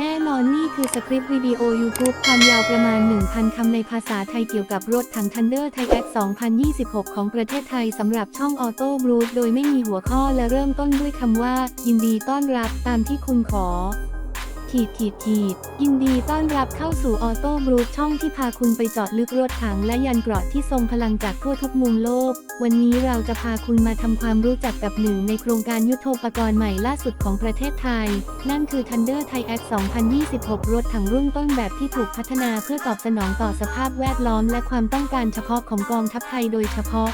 แน่นอนนี่คือสคริปต์วิดีโอ YouTube ความยาวประมาณ 1,000 คำในภาษาไทยเกี่ยวกับรถถัง Thunder t h a i X 2026 ของประเทศไทยสำหรับช่อง Auto b r o o โดยไม่มีหัวข้อและเริ่มต้นด้วยคำว่า ยินดีต้อนรับตามที่คุณขอ ขีดขีดขีดยินดีต้อนรับเข้าสู่ออโต้บรูทช่องที่พาคุณไปเจาะลึกรถถังและยันเกราะที่ทรงพลังจากทั่วทุกมุมโลก วันนี้เราจะพาคุณมาทำความรู้จักกับหนึ่งในโครงการยุทโธปกรณ์ใหม่ล่าสุดของประเทศไทย นั่นคือ Thunder Thai X 2026 รถถังรุ่นต้นแบบที่ถูกพัฒนาเพื่อตอบสนองต่อสภาพแวดล้อม และความต้องการเฉพาะของกองทัพไทยโดยเฉพาะ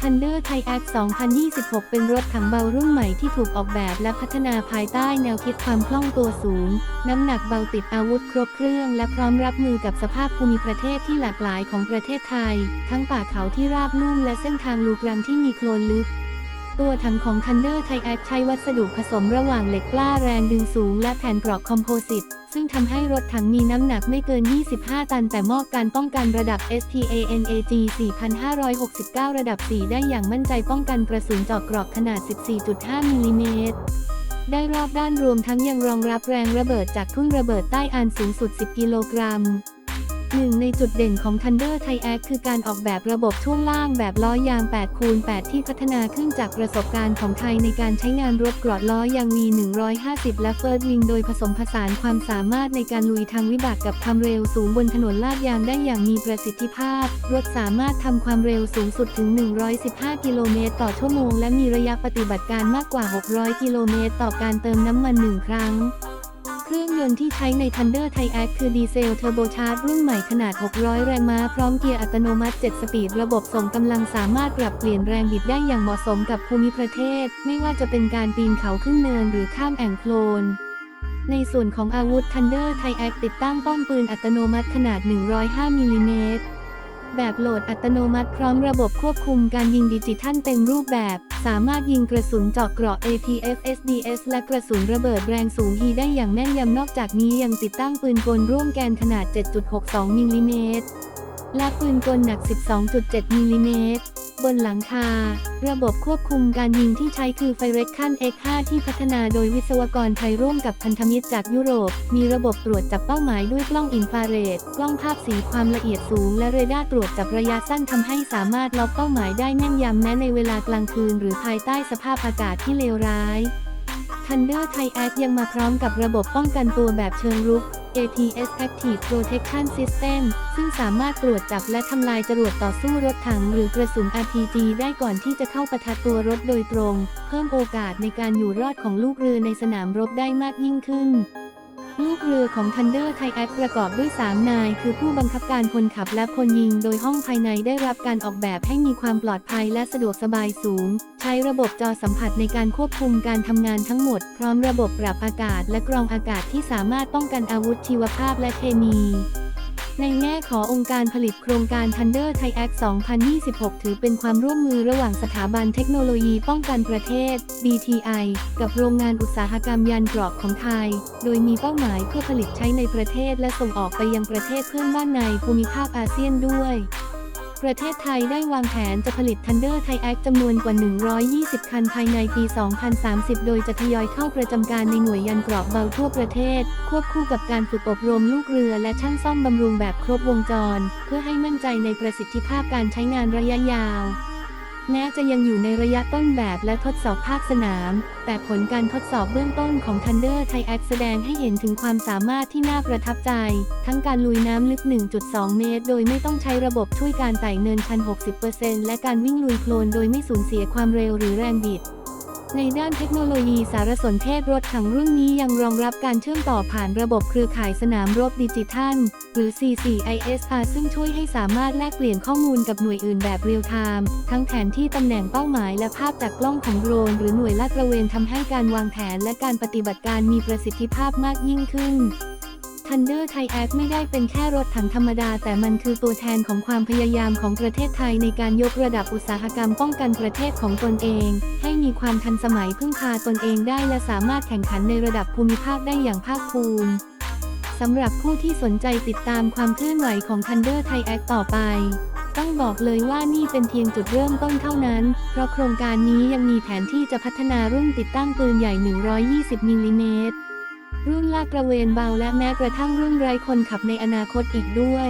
Thunder Thai X 2026 เป็นรถถังเบารุ่นใหม่ที่ถูกออกแบบและพัฒนาภายใต้แนวคิดความคล่องตัวสูง น้ำหนักเบาติดอาวุธครบเครื่อง และพร้อมรับมือกับสภาพภูมิประเทศที่หลากหลายของประเทศไทย ทั้งป่าเขาที่ราบนุ่มและเส้นทางลูกรังที่มีโคลนลึกตัวถังของ Thunder Thai X ใช้วัสดุผสมระหว่างเหล็กกล้าแรงดึงสูงและแผ่นเกราะคอมโพสิต ซึ่งทำให้รถถังมีน้ำหนักไม่เกิน 25 ตัน แต่มอบการป้องกันระดับ STANAG 4,569 ระดับ 4 ได้อย่างมั่นใจป้องกันกระสุนเจาะเกราะขนาด 14.5 มิลลิเมตรได้รอบด้านรวมทั้งยังรองรับแรงระเบิดจากทุ่นระเบิดใต้อานสูงสุด 10 กิโลกรัม หนึ่งในจุดเด่นของ Thunder Thai X คือการออกแบบระบบช่วงล่างแบบล้อยาง 8 คูณ 8 ที่พัฒนาขึ้นจากประสบการณ์ของไทยในการใช้งานรถเกราะล้อยาง V150 และ First Wing โดยผสมผสานความสามารถในการลุยทางวิบากกับความเร็วสูงบนถนนลาดยางได้อย่างมีประสิทธิภาพ รถสามารถทำความเร็วสูงสุดถึง 115 กิโลเมตรต่อชั่วโมง และมีระยะปฏิบัติการมากกว่า 600 กิโลเมตรต่อการเติมน้ำมันหนึ่งครั้ง ยนต์ที่ใช้ใน Thunder Thai X คือดีเซลเทอร์โบชาร์จรุ่นใหม่ขนาด 600 แรงม้า พร้อมเกียร์อัตโนมัติ 7 สปีด ระบบส่งกำลังสามารถปรับเปลี่ยนแรงบิดได้อย่างเหมาะสมกับภูมิประเทศ ไม่ว่าจะเป็นการปีนเขาขึ้นเนินหรือข้ามแอ่งโคลนในส่วนของอาวุธ Thunder Thai X ติดตั้งป้อมปืนอัตโนมัติขนาด 105มิลลิเมตรแบบโหลดอัตโนมัติพร้อมระบบควบคุมการยิงดิจิทัลเต็มรูปแบบ สามารถยิงกระสุนเจาะเกราะ APF SDS และกระสุนระเบิดแรงสูง E ได้อย่างแม่นยำนอกจากนี้ยังติดตั้งปืนกลร่วมแกนขนาด 7.62 มิลลิเมตร และปืนกลหนัก 12.7 มิลลิเมตร บนหลังคา ระบบควบคุมการยิงที่ใช้คือไฟเร c คัน X5 ที่พัฒนาโดยวิศวกรไทยร่วมกับพันธมิตรจากยุโรป มีระบบตรวจจับเป้าหมายด้วยกล้องอินฟราเรด กล้องภาพสีความละเอียดสูง และเรดาร์ตรวจจับระยะสั้นทำให้สามารถล็อกเป้าหมายได้แม่นยำแม้ในเวลากลางคืน หรือภายใต้สภาพอากาศที่เลวร้าย Thunder Thai X ยังมาพร้อมกับระบบป้องกันตัวแบบเชิงรุก ATS Active Protection System ซึ่งสามารถตรวจจับและทำลายจรวดต่อสู้รถถังหรือกระสุน RPG ได้ก่อนที่จะเข้าปะทะตัวรถโดยตรง เพิ่มโอกาสในการอยู่รอดของลูกเรือในสนามรบได้มากยิ่งขึ้น ลูกเรือของ Thunder Thai X ประกอบด้วย 3 นาย คือผู้บังคับการคนขับและคนยิง โดยห้องภายในได้รับการออกแบบให้มีความปลอดภัยและสะดวกสบายสูง ใช้ระบบจอสัมผัสในการควบคุมการทำงานทั้งหมด พร้อมระบบปรับอากาศและกรองอากาศที่สามารถป้องกันอาวุธชีวภาพและเคมี ในแง่ขององค์การผลิตโครงการ Thunder Thai Act 2026 ถือเป็นความร่วมมือระหว่างสถาบันเทคโนโลยีป้องกันประเทศ BTI กับโรงงานอุตสาหกรรมยานเกราะของไทย โดยมีเป้าหมายเพื่อผลิตใช้ในประเทศและส่งออกไปยังประเทศเพื่อนบ้านในภูมิภาคอาเซียนด้วย ประเทศไทยได้วางแผนจะผลิต Thunder Thai X จำนวนกว่า 120 คันภายในปี 2030 โดยจะทยอยเข้าประจำการในหน่วยยันเกราะเบาทั่วประเทศ ควบคู่กับการฝึกอบรมลูกเรือและช่างซ่อมบำรุงแบบครบวงจร เพื่อให้มั่นใจในประสิทธิภาพการใช้งานระยะยาว แม้จะยังอยู่ในระยะต้นแบบและทดสอบภาคสนาม แต่ผลการทดสอบเบื้องต้นของ Thunder Thai X แสดงให้เห็นถึงความสามารถที่น่าประทับใจ ทั้งการลุยน้ำลึก 1.2 เมตร โดยไม่ต้องใช้ระบบช่วยการไต่เนินชัน 60%และการวิ่งลุยโคลนโดยไม่สูญเสียความเร็วหรือแรงบิด ในด้านเทคโนโลยีสารสนเทศรถถังรุ่นนี้ยังรองรับการเชื่อมต่อผ่านระบบเครือข่ายสนามรบดิจิทัล หรือ C4ISR ซึ่งช่วยให้สามารถแลกเปลี่ยนข้อมูลกับหน่วยอื่นแบบเรียลไทม์ทั้งแผนที่ตำแหน่งเป้าหมายและภาพจากกล้องของโดรน หรือหน่วยลาดตระเวนทำให้การวางแผนและการปฏิบัติการมีประสิทธิภาพมากยิ่งขึ้น Thunder Thai X ไม่ได้เป็นแค่รถถังธรรมดา แต่มันคือตัวแทนของความพยายามของประเทศไทยในการยกระดับอุตสาหกรรมป้องกันประเทศของตนเอง ให้มีความทันสมัยพึ่งพาตนเองได้และสามารถแข่งขันในระดับภูมิภาคได้อย่างภาคภูมิสำหรับผู้ที่สนใจติดตามความเคลื่อนไหวของ Thunder Thai X ต่อไปต้องบอกเลยว่านี่เป็นเพียงจุดเริ่มต้นเท่านั้น เพราะโครงการนี้ยังมีแผนที่จะพัฒนารุ่นติดตั้งปืนใหญ่ 120 มิลลิเมตร รุ่นลาดตระเวนเบาและแม้กระทั่งรุ่นไร้คนขับในอนาคตอีกด้วย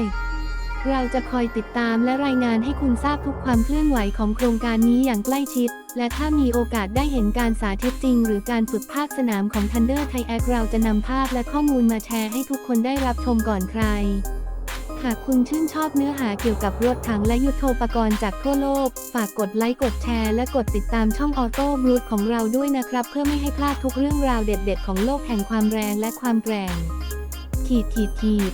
เราจะคอยติดตามและรายงานให้คุณทราบทุกความเคลื่อนไหวของโครงการนี้อย่างใกล้ชิด และถ้ามีโอกาสได้เห็นการสาธิตจริง หรือการฝึกภาคสนามของ Thunder Thai Act เราจะนำภาพและข้อมูลมาแชร์ให้ทุกคนได้รับชมก่อนใคร หากคุณชื่นชอบเนื้อหาเกี่ยวกับรถถังและยุทโธปกรณ์จากทั่วโลก ฝากกดไลค์ กดแชร์ และกดติดตามช่องออโต้บลูของเราด้วยนะครับ เพื่อไม่ให้พลาดทุกเรื่องราวเด็ด ๆ ของโลกแห่งความแรงและความแกร่ง ขีดขีดขีด